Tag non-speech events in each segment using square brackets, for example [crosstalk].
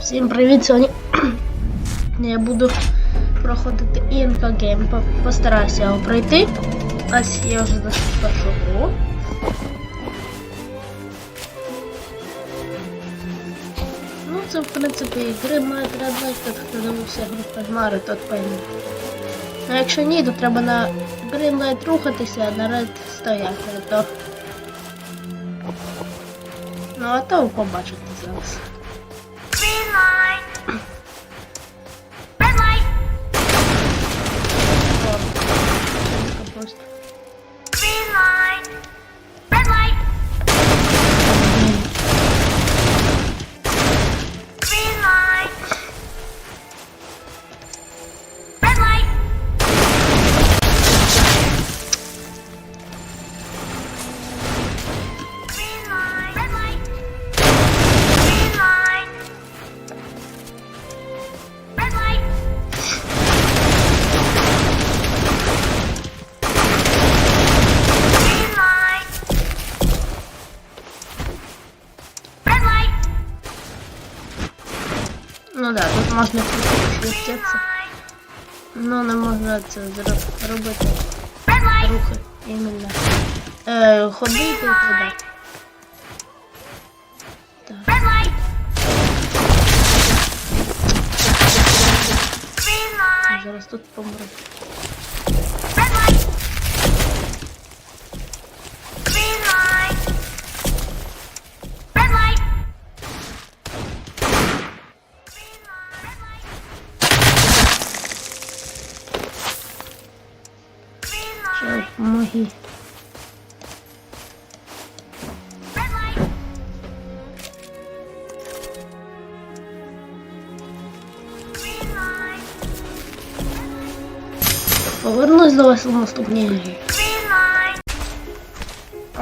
Всім привіт! Сьогодні [clears throat] я буду проходити Інка Гейм. Постараюся його пройти. Ось я вже дошов в першу гру. Ну, це в принципі гри мають радник, тут хто дивився гру Кальмари, тот пойме. Ну якщо ні, то треба на Greenlight рухатися, а на Red стояти, то. Ну, а то побачите зараз. Ну да, тут можна. Light. Ну не можна це зробити. рухи іменно. Е, ходити туди. Зараз тут помру. Light. Могі. Red light. Green light. Повернусь до вас у наступній грі.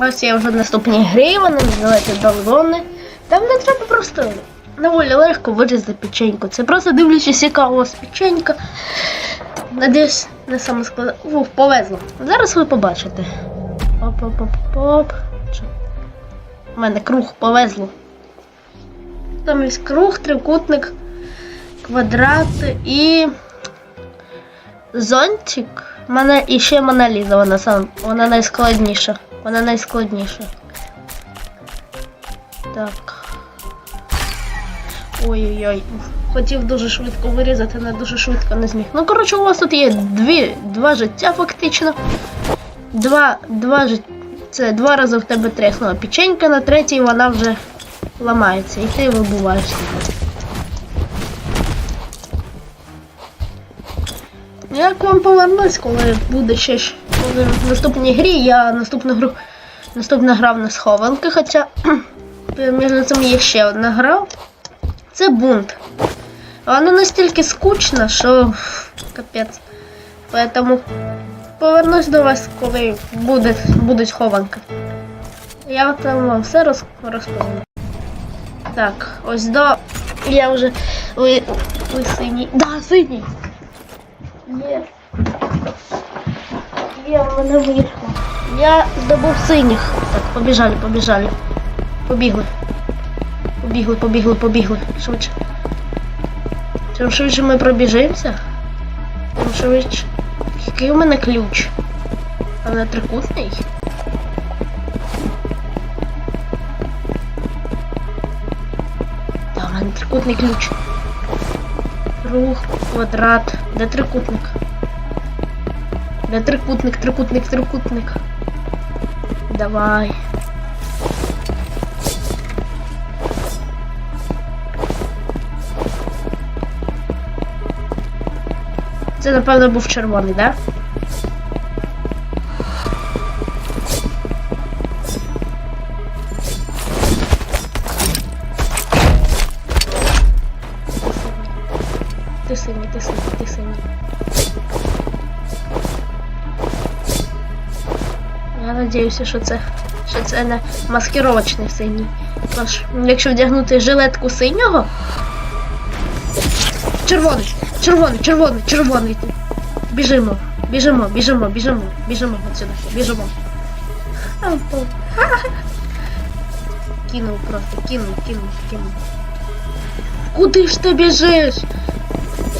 Ось я вже в наступній грі, вона називається Далгони. Там не треба просто доволі легко вирізати печеньку. Це просто дивлячись, яка у вас печенька. Надіюсь, не саме складно. Ух, повезло. Зараз ви побачите. Оп-оп-оп-оп. У мене круг повезло. Там є круг, трикутник, квадрат і. Зонтик. У мене і ще Моналіза, вона сам. Вона найскладніша. Вона найскладніша. Так. Ой-ой-ой. Хотів дуже швидко вирізати, але дуже швидко не зміг. Ну, коротше, у вас тут є дві, два життя фактично. Два, два життя. Це два рази в тебе треснула печенька, на третій вона вже ламається. І ти вибуваєшся. Як вам повернусь, коли буде ще коли в наступній грі, я наступну гру наступна гра в схованки, хоча між цим є ще одна гра. Це бунт. Вона настільки скучна, що капець. Поэтому повернусь до вас, коли буде, будуть хованки. Я там вам все роз, розповім. Так, ось до. Я вже. Ви, ви синій. Да, синій! Є. Є, в мене вийшло. Я здобув синіх. Так, побіжали, побіжали. Побігли. Побігли, побігли, побігли. Швидше. Чим швидше ми пробіжимося, тим швидше. Який у мене ключ? А не трикутний? Та, у мене трикутний ключ. Круг, квадрат. Де трикутник? Де трикутник, трикутник, трикутник. Давай. Це, напевно, був червоний, так? Да? Ти синій, ти синій, ти синій. Я надіюся, що це, що це не маскировочний синій. Тож, якщо вдягнути жилетку синього. Червоний, червоний, червоний, червоний. Біжимо, біжимо, біжимо, біжимо, біжимо отсюди, біжимо. [laughs] Кинув просто, кинув, кинув, кинув. Куди ж ти біжиш?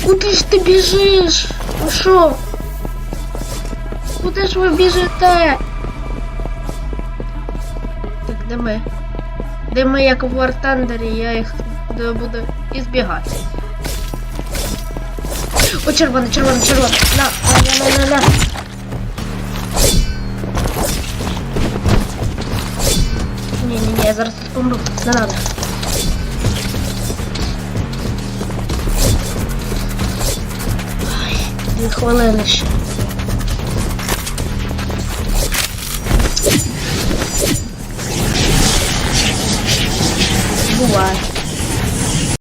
Куди ж ти біжиш? Ну що? Куди ж ви біжите? Так, де ми? Де ми як в War Thunder, я їх буду ізбігати. О, червоний, червоний, червоний. На, на, на, на, на. Ні, ні, ні, я зараз тут помру. Не надо. Ай, дві хвилини ще. Буває.